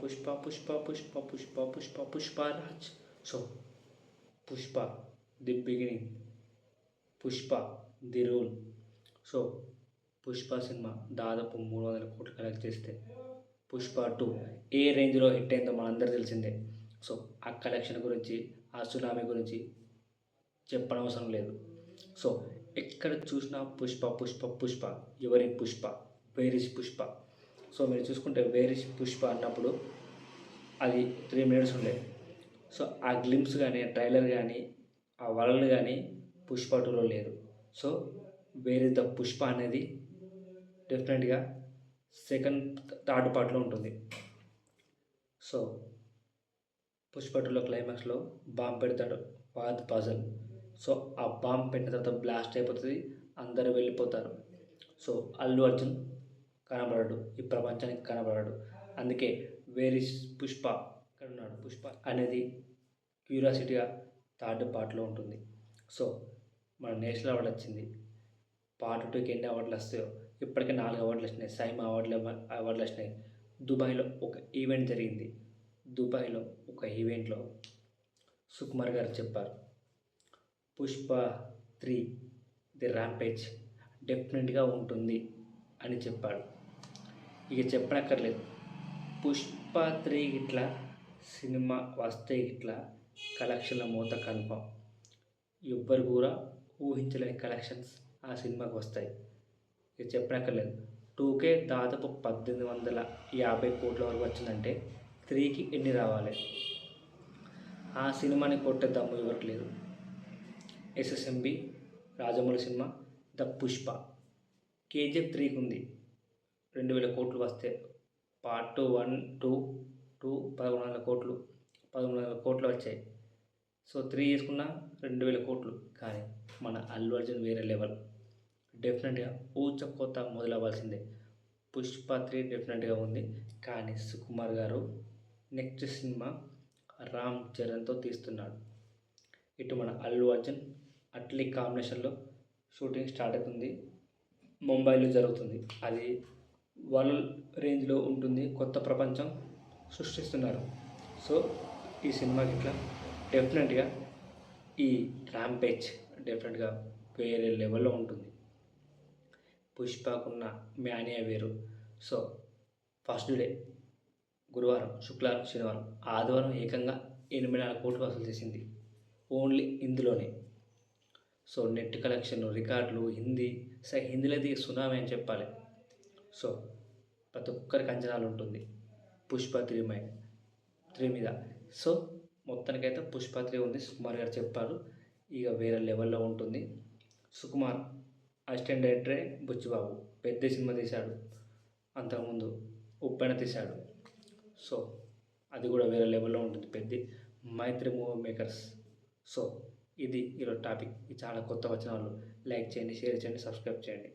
Pushpa Pushpa Pushpa Pushpa Pushpa Pushparaj so Pushpa the beginning Pushpa the rule so Pushpa cinema దాదాపు మూడు వందల కోట్లు collect చేస్తే Pushpa two ఏ రేంజ్లో హిట్ అయిందో మనందరూ తెలిసిందే. సో ఆ కలెక్షన్ గురించి ఆ సునామీ గురించి చెప్పనవసరం లేదు. సో ఎక్కడ చూసినా పుష్ప పుష్ప పుష్ప. ఎవరి పుష్ప? వేరిస్ పుష్ప? సో మీరు చూసుకుంటే వేరి పుష్ప అన్నప్పుడు అది త్రీ మినిట్స్ ఉండే. సో ఆ గ్లిమ్స్ కానీ ట్రైలర్ కానీ ఆ వరల్డ్ కానీ పుష్ప టూలో లేదు. సో వేరే ద పుష్ప అనేది డెఫినెట్గా సెకండ్ థర్డ్ పార్ట్లో ఉంటుంది. సో పుష్ప టూలో క్లైమాక్స్లో బాంబ్ పెడతాడు పాత్ పజల్. సో ఆ బాంబ్ పెట్టిన తర్వాత బ్లాస్ట్ అయిపోతుంది అందరు వెళ్ళిపోతారు. సో అల్లు అర్జున్ కనబడడు. ఈ ప్రపంచానికి కనబడడు. అందుకే వేర్ ఇస్ పుష్ప ఇక్కడ ఉన్నాడు. పుష్ప అనేది క్యూరియాసిటీగా థర్డ్ పార్ట్లో ఉంటుంది. సో మన నేషనల్ అవార్డు వచ్చింది. పార్ట్ టూకి ఎన్ని అవార్డులు వస్తాయో ఇప్పటికే నాలుగు అవార్డులు వచ్చినాయి. సైమ్ అవార్డులు అవార్డులు వచ్చినాయి. దుబాయ్లో ఒక ఈవెంట్ జరిగింది. దుబాయ్లో ఒక ఈవెంట్లో సుకుమార్ గారు చెప్పారు. పుష్ప త్రీ ది ర్యాంపేజ్ డెఫినెట్గా ఉంటుంది అని చెప్పాడు. ఇక చెప్పనక్కర్లేదు. పుష్ప త్రీ ఇట్లా సినిమా వస్తే ఇట్లా కలెక్షన్ల మూత కన్ఫామ్. ఎవ్వరు కూడా ఊహించలేని కలెక్షన్స్ ఆ సినిమాకి వస్తాయి. ఇక చెప్పనక్కర్లేదు. టూకే దాదాపు పద్దెనిమిది వందల యాభై కోట్ల వరకు వచ్చిందంటే త్రీకి ఎన్ని రావాలి? ఆ సినిమాని కొట్టే దమ్ము ఇవ్వట్లేదు SSMB Rajamouli cinema the Pushpa. KGF త్రీకి ఉంది రెండు వేల కోట్లు వస్తే పార్ట్ వన్ టూ టూ పదమూడు వందల కోట్లు పదమూడు వందల కోట్లు వచ్చాయి. సో త్రీ తీసుకున్న రెండు వేల కోట్లు. కానీ మన అల్లు అర్జున్ వేరే లెవెల్. డెఫినెట్గా ఊచ కొత్త మొదలవ్వాల్సిందే. పుష్ప త్రీ డెఫినెట్గా ఉంది. కానీ సుకుమార్ గారు నెక్స్ట్ సినిమా రామ్ చరణ్తో తీస్తున్నాడు. ఇటు మన అల్లు అర్జున్ అట్లీ కాంబినేషన్లో షూటింగ్ స్టార్ట్ అవుతుంది. ముంబైలో జరుగుతుంది. అది వరల్డ్ రేంజ్లో ఉంటుంది కొత్త ప్రపంచం సృష్టిస్తున్నారు. సో ఈ సినిమాకి ఇట్లా డెఫినెట్గా ఈ ర్యాంపేజ్ డెఫినెట్గా వేరే లెవెల్లో ఉంటుంది. పుష్పకున్న మ్యానియా వేరు. సో ఫస్ట్ డే గురువారం శుక్రవారం శనివారం ఆదివారం ఏకంగా ఎనిమిది నాలుగు కోట్లు వసూలు చేసింది. ఓన్లీ ఇందులోనే. సో నెట్ కలెక్షన్ రికార్డులు హిందీ సో హిందీలో అయితే సునామీ అని చెప్పాలి. సో ప్రతి ఒక్కరికి అంచనాలు ఉంటుంది. పుష్ప త్రీ మై త్రీ మీద. సో మొత్తానికైతే పుష్ప త్రీ ఉంది. సుకుమార్ గారు చెప్పారు. ఇక వేరే లెవెల్లో ఉంటుంది. సుకుమార్ అసిస్టెంట్ డైరెక్టరే బుచ్చిబాబు. పెద్ద సినిమా తీశాడు. అంతకుముందు ఉప్పెన తీశాడు. సో అది కూడా వేరే లెవెల్లో ఉంటుంది. పెద్ద మైత్రి మూవీ మేకర్స్. సో ఇది ఈరోజు టాపిక్. ఇది చాలా కొత్త వచ్చిన వాళ్ళు లైక్ చేయండి షేర్ చేయండి సబ్స్క్రైబ్ చేయండి.